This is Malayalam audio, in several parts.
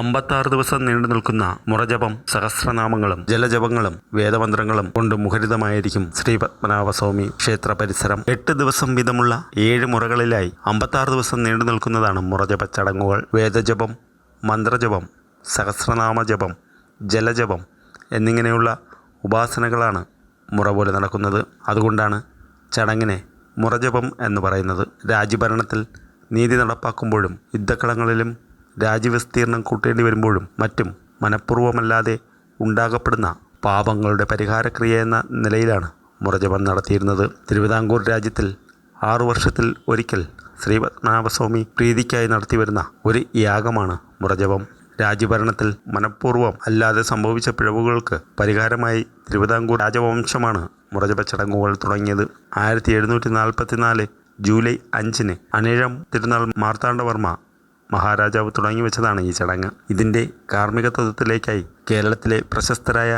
അമ്പത്താറ് ദിവസം നീണ്ടു നിൽക്കുന്ന മുറജപം സഹസ്രനാമങ്ങളും ജലജപങ്ങളും വേദമന്ത്രങ്ങളും കൊണ്ട് മുഖരിതമായിരിക്കും ശ്രീ പത്മനാഭസ്വാമി ക്ഷേത്ര പരിസരം. എട്ട് ദിവസം വീതമുള്ള ഏഴ് മുറകളിലായി അമ്പത്താറ് ദിവസം നീണ്ടു നിൽക്കുന്നതാണ് മുറജപ ചടങ്ങുകൾ. വേദജപം മന്ത്രജപം സഹസ്രനാമ ജപം ജലജപം എന്നിങ്ങനെയുള്ള ഉപാസനകളാണ് മുറ പോലെ നടക്കുന്നത്. അതുകൊണ്ടാണ് ചടങ്ങിനെ മുറജപം എന്ന് പറയുന്നത്. രാജ്യഭരണത്തിൽ നീതി നടപ്പാക്കുമ്പോഴും യുദ്ധക്കളങ്ങളിലും രാജ്യവിസ്തീർണം കൂട്ടേണ്ടി വരുമ്പോഴും മറ്റും മനഃപൂർവമല്ലാതെ ഉണ്ടാകപ്പെടുന്ന പാപങ്ങളുടെ പരിഹാരക്രിയ എന്ന നിലയിലാണ് മുറജപം നടത്തിയിരുന്നത്. തിരുവിതാംകൂർ രാജ്യത്തിൽ ആറു വർഷത്തിൽ ഒരിക്കൽ ശ്രീ പത്മനാഭസ്വാമി പ്രീതിക്കായി നടത്തിവരുന്ന ഒരു യാഗമാണ് മുറജപം. രാജ്യഭരണത്തിൽ മനഃപൂർവം അല്ലാതെ സംഭവിച്ച പിഴവുകൾക്ക് പരിഹാരമായി തിരുവിതാംകൂർ രാജവംശമാണ് മുറജപ ചടങ്ങുകൾ തുടങ്ങിയത്. ആയിരത്തി എഴുന്നൂറ്റി നാൽപ്പത്തി നാല് ജൂലൈ അഞ്ചിന് അനിഴം തിരുനാൾ മാർത്താണ്ഡവർമ്മ മഹാരാജാവ് തുടങ്ങി വെച്ചതാണ് ഈ ചടങ്ങ്. ഇതിന്റെ കാർമ്മികത്വത്തിലേക്കായി കേരളത്തിലെ പ്രശസ്തരായ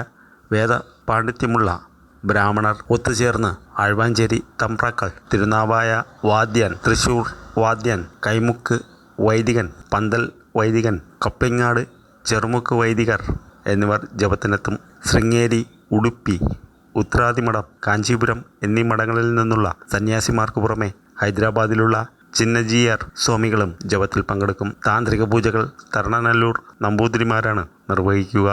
വേദ പാണ്ഡിത്യമുള്ള ബ്രാഹ്മണർ ഒത്തുചേർന്ന് ആഴ്വാഞ്ചേരി തമ്പ്രാക്കൾ തിരുനാവായ വാദ്യൻ തൃശൂർ വാദ്യൻ കൈമുക്ക് വൈദികൻ പന്തൽ വൈദികൻ കപ്പിങ്ങാട് ചെറുമുക്ക് വൈദികർ എന്നിവർ ജപത്തിനെത്തും ശൃംഗേരി ഉടുപ്പി ഉത്രാതിമഠം കാഞ്ചീപുരം എന്നീ മഠങ്ങളിൽ നിന്നുള്ള സന്യാസിമാർക്ക് പുറമെ ഹൈദരാബാദിലുള്ള ചിന്നജിയർ സ്വാമികളും ജപത്തിൽ പങ്കെടുക്കും. താന്ത്രിക പൂജകൾ തരണനല്ലൂർ നമ്പൂതിരിമാരാണ് നിർവഹിക്കുക.